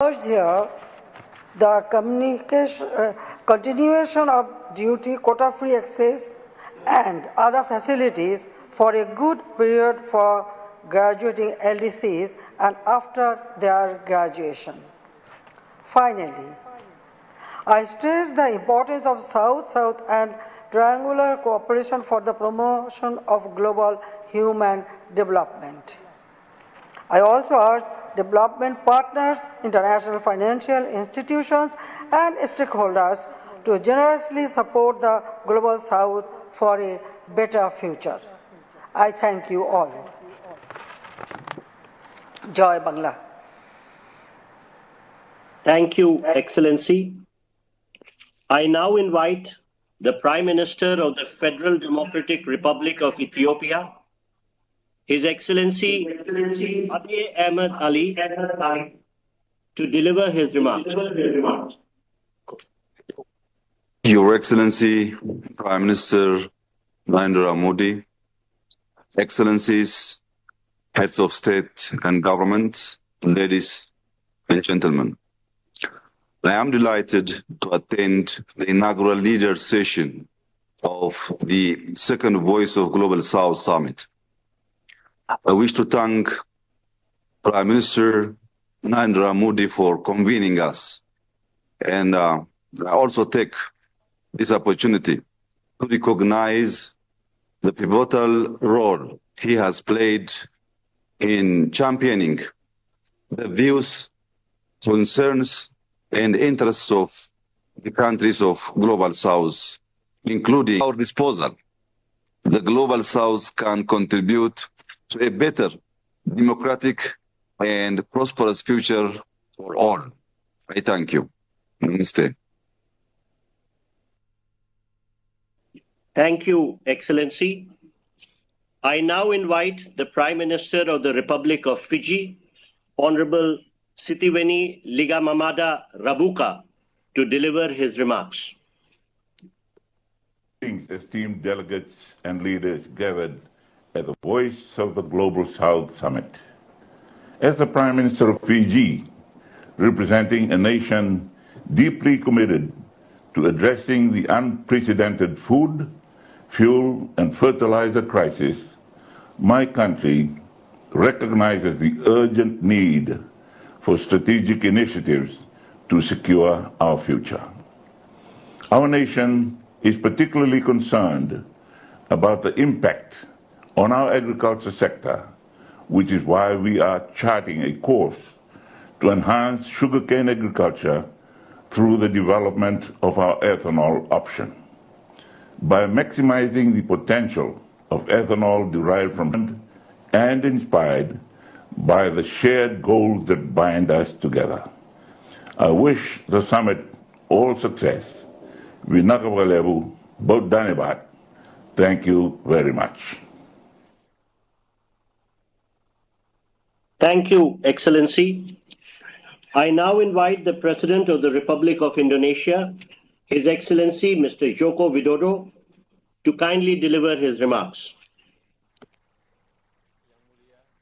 Here, the uh, continuation of duty, quota-free access, and other facilities for a good period for graduating LDCs and after their graduation. Finally, I stress the importance of South-South and triangular cooperation for the promotion of global human development. I also urge development partners, international financial institutions, and stakeholders to generously support the Global South for a better future. I thank you all. Joy Bangla. Thank you, Excellency. I now invite the Prime Minister of the Federal Democratic Republic of Ethiopia, His Excellency Abiy Ahmed Ali, to deliver his remarks. Your Excellency, Prime Minister Narendra Modi, Excellencies, Heads of State and Government, ladies and gentlemen. I am delighted to attend the inaugural leader session of the second Voice of Global South Summit. I wish to thank Prime Minister Narendra Modi for convening us. And uh, I also take this opportunity to recognize the pivotal role he has played in championing the views, concerns, and interests of the countries of Global South, including our disposal. The Global South can contribute to a better, democratic, and prosperous future for all. I thank you. Namaste. Thank you, Excellency. I now invite the Prime Minister of the Republic of Fiji, Honorable Sitiveni Ligamamada Rabuka, to deliver his remarks. Greetings, esteemed delegates and leaders gathered at the Voice of the Global South Summit. As the Prime Minister of Fiji, representing a nation deeply committed to addressing the unprecedented food, fuel, and fertilizer crisis, my country recognizes the urgent need for strategic initiatives to secure our future. Our nation is particularly concerned about the impact on our agriculture sector, which is why we are charting a course to enhance sugarcane agriculture through the development of our ethanol option. By maximizing the potential of ethanol derived from and inspired by the shared goals that bind us together. I wish the summit all success. Vinakavalevu Bodhanebat. Thank you very much. Thank you, Excellency. I now invite the President of the Republic of Indonesia, His Excellency Mr. Joko Widodo, to kindly deliver his remarks.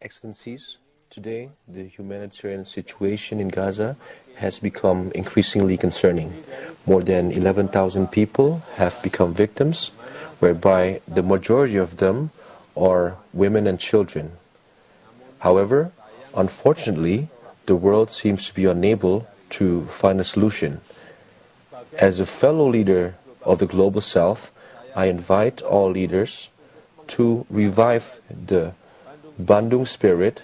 Excellencies, today the humanitarian situation in Gaza has become increasingly concerning. More than 11,000 people have become victims, whereby the majority of them are women and children. However, unfortunately, the world seems to be unable to find a solution. As a fellow leader of the Global South, I invite all leaders to revive the Bandung spirit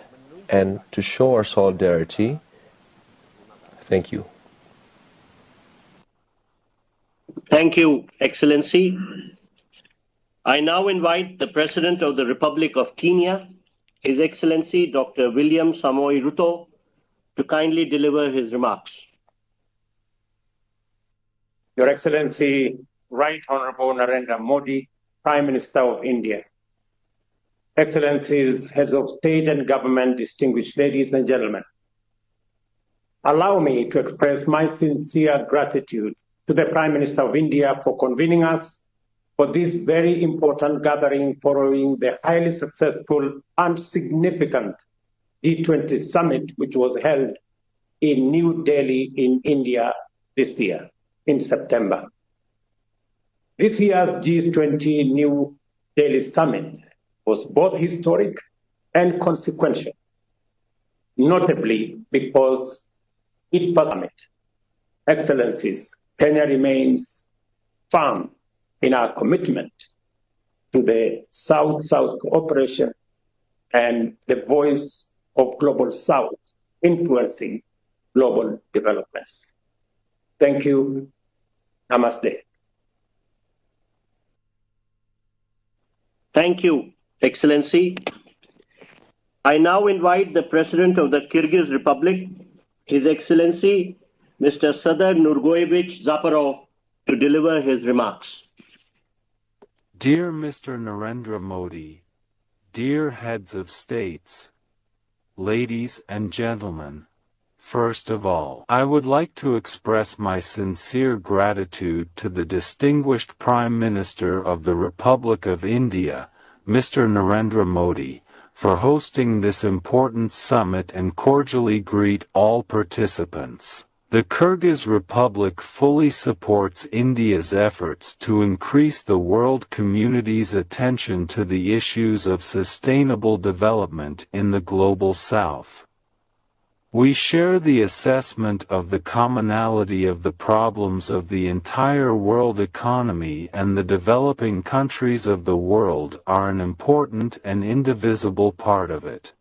and to show our solidarity. Thank you. Thank you, Excellency. I now invite the President of the Republic of Kenya, His Excellency Dr. William Samoei Ruto, to kindly deliver his remarks. Your Excellency, Right Honorable Narendra Modi, Prime Minister of India. Excellencies, heads of state and government, distinguished ladies and gentlemen. Allow me to express my sincere gratitude to the Prime Minister of India for convening us for this very important gathering following the highly successful and significant G20 summit, which was held in New Delhi in India this year in September. This year's G20 New Delhi Summit was both historic and consequential, notably because it summit excellencies, Kenya remains firm in our commitment to the South-South cooperation and the voice of Global South influencing global developments. Thank you. Namaste. Thank you, Excellency. I now invite the President of the Kyrgyz Republic, His Excellency Mr. Sadar Nurgoyevich Zaporov, to deliver his remarks. Dear Mr. Narendra Modi, dear heads of states, ladies and gentlemen, first of all, I would like to express my sincere gratitude to the distinguished Prime Minister of the Republic of India, Mr. Narendra Modi, for hosting this important summit and cordially greet all participants. The Kyrgyz Republic fully supports India's efforts to increase the world community's attention to the issues of sustainable development in the Global South. We share the assessment of the commonality of the problems of the entire world economy and the developing countries of the world are an important and indivisible part of it.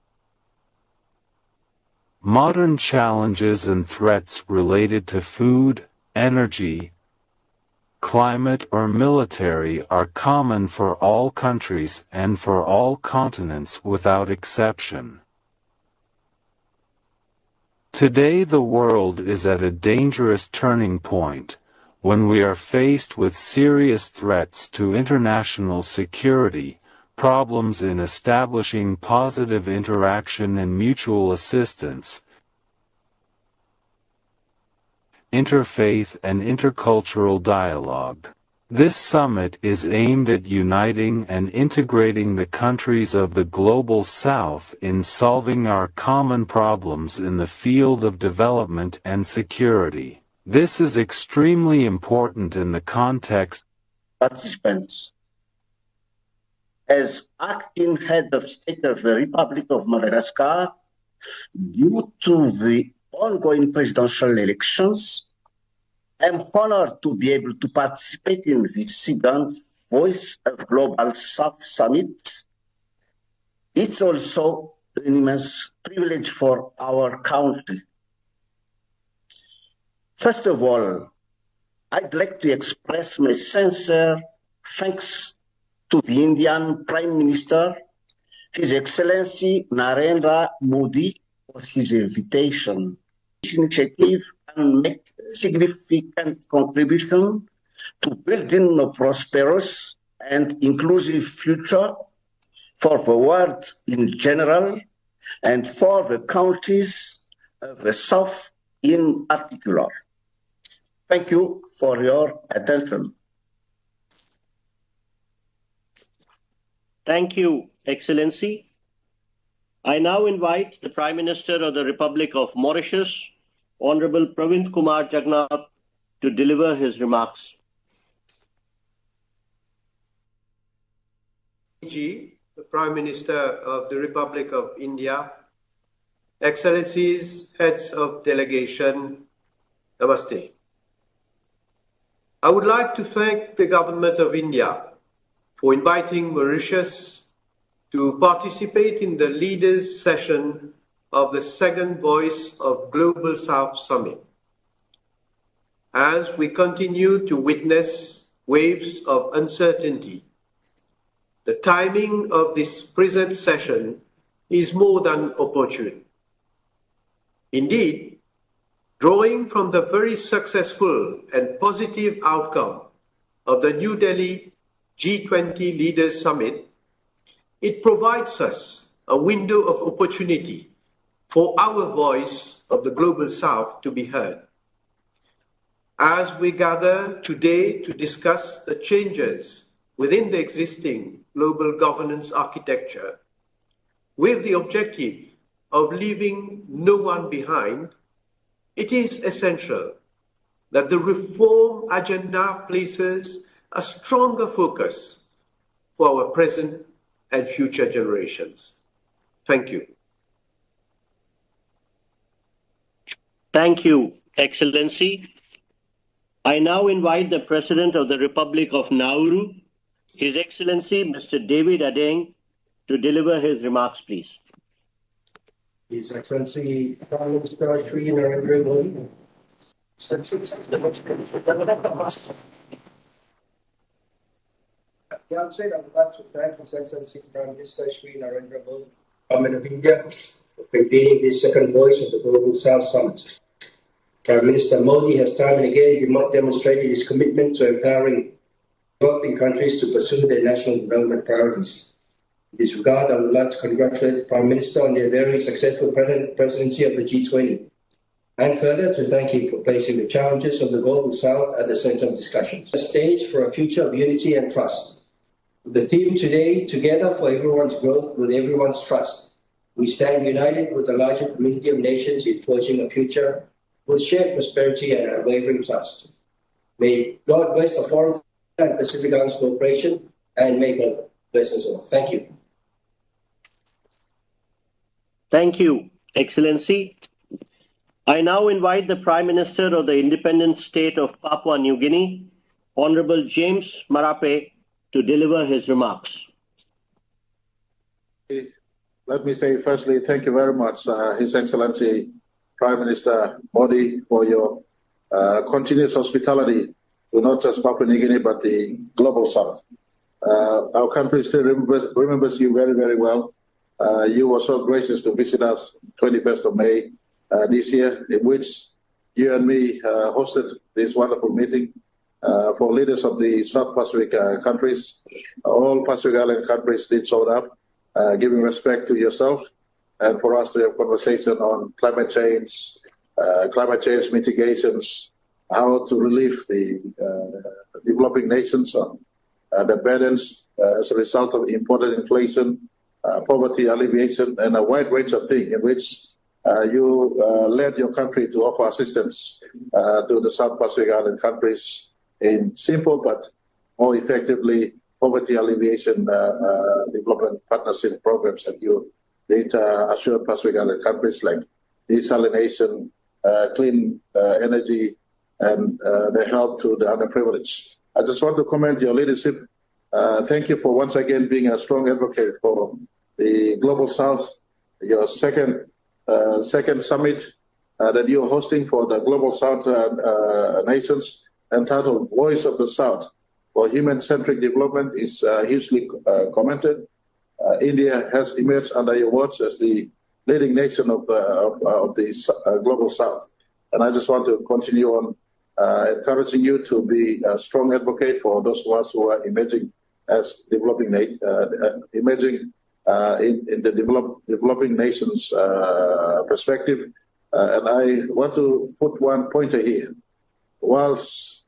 Modern challenges and threats related to food, energy, climate or military are common for all countries and for all continents without exception. Today the world is at a dangerous turning point, when we are faced with serious threats to international security, problems in establishing positive interaction and mutual assistance, interfaith and intercultural dialogue. This summit is aimed at uniting and integrating the countries of the Global South in solving our common problems in the field of development and security. This is extremely important in the context participants as acting head of state of the Republic of Madagascar, due to the ongoing presidential elections, I'm honored to be able to participate in this second Voice of Global South Summit. It's also an immense privilege for our country. First of all, I'd like to express my sincere thanks to the Indian Prime Minister, His Excellency Narendra Modi, for his invitation. This initiative can make significant contribution to building a prosperous and inclusive future for the world in general and for the countries of the South in particular. Thank you for your attention. Thank you, Excellency. I now invite the Prime Minister of the Republic of Mauritius, Honorable Pravind Kumar Jagnnath, to deliver his remarks. The Prime Minister of the Republic of India, Excellencies, Heads of Delegation, Namaste. I would like to thank the Government of India for inviting Mauritius to participate in the leaders' session of the second Voice of Global South Summit. As we continue to witness waves of uncertainty, the timing of this present session is more than opportune. Indeed, drawing from the very successful and positive outcome of the New Delhi G20 Leaders Summit, it provides us a window of opportunity for our voice of the Global South to be heard. As we gather today to discuss the changes within the existing global governance architecture with the objective of leaving no one behind, it is essential that the reform agenda places a stronger focus for our present and future generations. Thank you. Thank you, Excellency. I now invite the President of the Republic of Nauru, His Excellency Mr. David Adeng, to deliver his remarks, please. His Excellency Prime Minister Shri Narendra Modi. The would like to thank His Excellency Prime Minister Shri Narendra Modi, Government of India, for convening this second voice of the Global South Summit. Prime Minister Modi has time and again demonstrated his commitment to empowering developing countries to pursue their national development priorities. In this regard, I would like to congratulate the Prime Minister on their very successful presidency of the G20, and further to thank him for placing the challenges of the Global South at the center of discussions. A stage for a future of unity and trust. The theme today, Together for Everyone's Growth with Everyone's Trust. We stand united with the larger community of nations in forging a future with shared prosperity and unwavering trust. May God bless the Forum and Pacific Islands Cooperation, and may God bless us all. Thank you. Thank you, Excellency. I now invite the Prime Minister of the independent state of Papua New Guinea, Honorable James Marape, to deliver his remarks. Let me say firstly, thank you very much, uh, His Excellency Prime Minister Modi, for your uh, continuous hospitality to not just Papua New Guinea, but the global south. Uh, our country still remembers, remembers you very, very well. Uh, you were so gracious to visit us 21st of May uh, this year, in which you and me uh, hosted this wonderful meeting uh, for leaders of the South Pacific uh, countries. All Pacific Island countries did show up, uh, giving respect to yourself, and for us to have conversation on climate change, uh, climate change mitigations, how to relieve the uh, developing nations on uh, the burdens as a result of imported inflation, poverty alleviation, and a wide range of things in which uh, you led your country to offer assistance to the South Pacific Island countries in simple but more effectively poverty alleviation uh, uh, development partnership programs that you did uh, assure Pacific Island countries like desalination, uh, clean energy, and the help to the underprivileged. I just want to commend your leadership. Thank you for once again being a strong advocate for the Global South, your second uh, second summit uh, that you're hosting for the Global South uh, nations entitled Voice of the South for Human-Centric Development is uh, hugely uh, commented. Uh, India has emerged under your watch as the leading nation of, uh, of, of the uh, Global South. And I just want to continue on uh, encouraging you to be a strong advocate for those of us who are emerging as developing, uh, uh, emerging uh, in, in the develop, developing nations uh, perspective. Uh, and I want to put one pointer here. Whilst uh,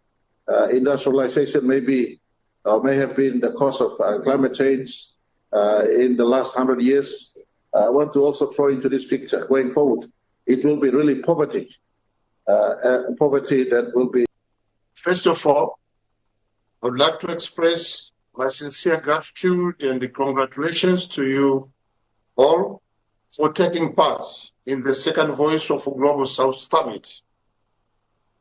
industrialization may be or may have been the cause of uh, climate change uh, in the last hundred years, I want to also throw into this picture going forward. It will be really poverty, uh, uh, poverty that will be First of all, I would like to express my sincere gratitude and the congratulations to you all for taking part in the second Voice of Global South Summit.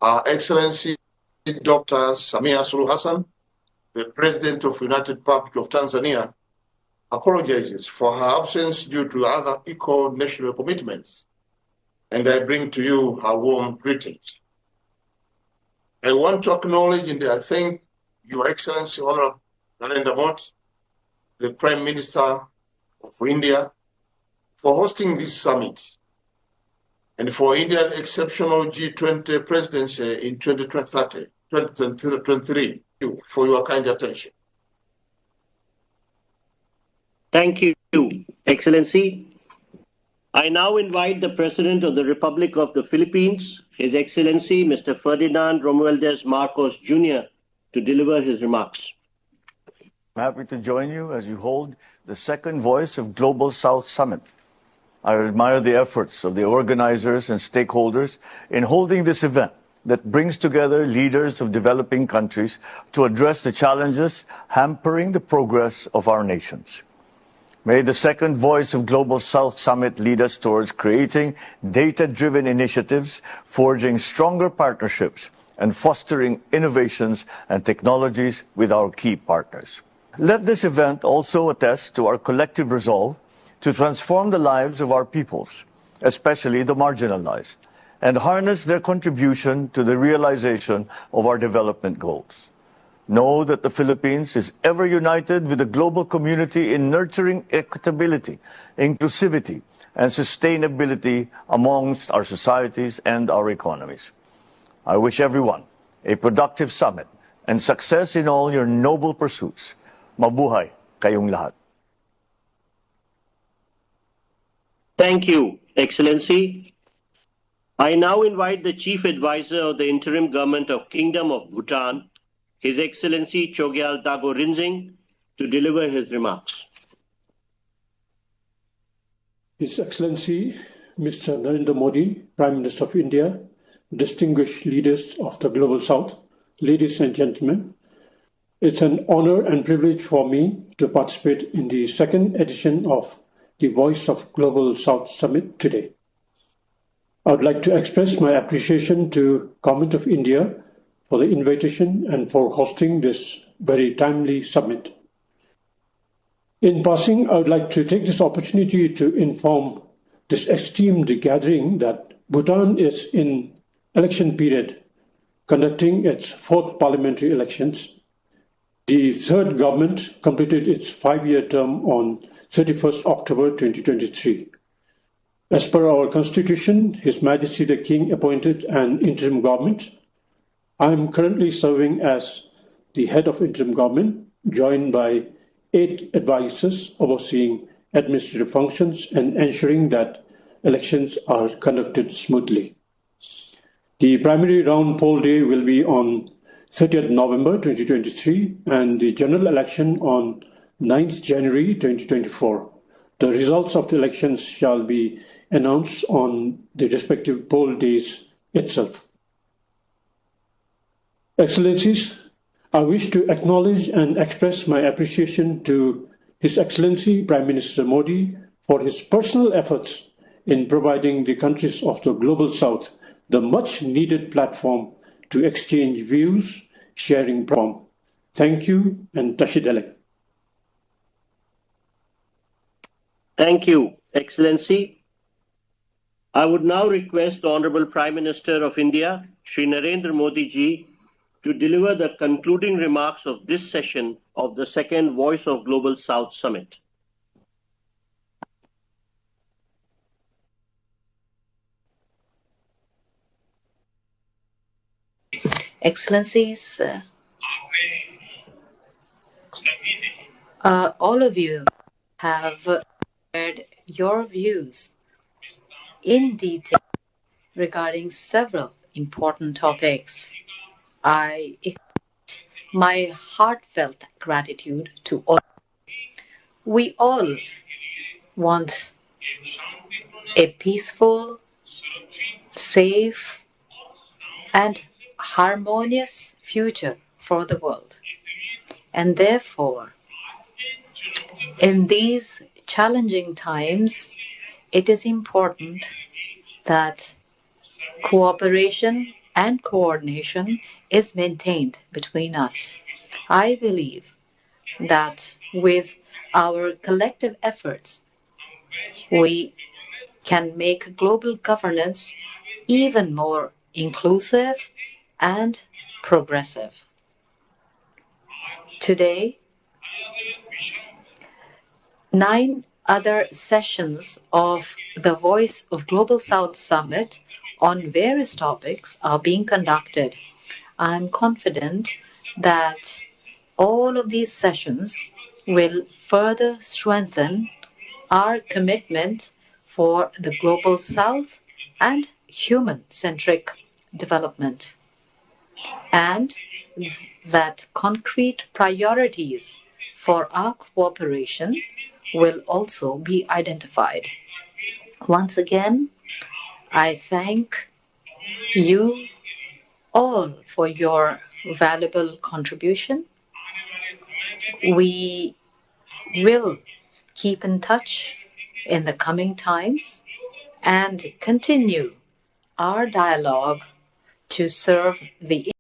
Our Excellency Dr. Samia Suluhu Hassan, the President of the United Republic of Tanzania, apologizes for her absence due to other equal national commitments, and I bring to you her warm greetings. I want to acknowledge and I thank Your Excellency Honorable Narendra Modi, the Prime Minister of India, for hosting this summit and for India's exceptional G20 presidency in 2030, 2023 for your kind attention. Thank you, Excellency. I now invite the President of the Republic of the Philippines, His Excellency Mr. Ferdinand Romualdez Marcos Jr., to deliver his remarks. I'm happy to join you as you hold the second Voice of Global South Summit. I admire the efforts of the organizers and stakeholders in holding this event that brings together leaders of developing countries to address the challenges hampering the progress of our nations. May the second Voice of Global South Summit lead us towards creating data driven initiatives, forging stronger partnerships, and fostering innovations and technologies with our key partners. Let this event also attest to our collective resolve to transform the lives of our peoples, especially the marginalized, and harness their contribution to the realization of our development goals. Know that the Philippines is ever united with the global community in nurturing equitability, inclusivity, and sustainability amongst our societies and our economies. I wish everyone a productive summit and success in all your noble pursuits. Mabuhay kayong lahat. Thank you, Excellency. I now invite the Chief Advisor of the Interim Government of Kingdom of Bhutan, His Excellency Chogyal Dago Rinzing, to deliver his remarks. His Excellency Mr. Narendra Modi, Prime Minister of India, distinguished leaders of the Global South, ladies and gentlemen, it's an honor and privilege for me to participate in the second edition of the Voice of Global South Summit today. I would like to express my appreciation to Government of India for the invitation and for hosting this very timely summit. In passing, I would like to take this opportunity to inform this esteemed gathering that Bhutan is in election period, conducting its fourth parliamentary elections. The third government completed its five-year term on 31st October 2023. As per our constitution, His Majesty the King appointed an interim government. I am currently serving as the head of interim government, joined by eight advisors overseeing administrative functions and ensuring that elections are conducted smoothly. The primary round poll day will be on 30th November 2023 and the general election on 9th January 2024. The results of the elections shall be announced on the respective poll days itself. Excellencies, I wish to acknowledge and express my appreciation to His Excellency Prime Minister Modi for his personal efforts in providing the countries of the Global South the much needed platform to exchange views, sharing from. Thank you and Tashidele. Thank you, Excellency. I would now request the Honorable Prime Minister of India, Shri Narendra Modi ji, to deliver the concluding remarks of this session of the second Voice of Global South Summit. Excellencies, uh, all of you have shared your views in detail regarding several important topics. I express my heartfelt gratitude to all. We all want a peaceful, safe, and harmonious future for the world. And therefore, in these challenging times, it is important that cooperation and coordination is maintained between us. I believe that with our collective efforts, we can make global governance even more inclusive and progressive. Today, nine other sessions of the Voice of Global South Summit on various topics are being conducted. I'm confident that all of these sessions will further strengthen our commitment for the Global South and human centric development and that concrete priorities for our cooperation will also be identified. Once again, I thank you all for your valuable contribution. We will keep in touch in the coming times and continue our dialogue to serve the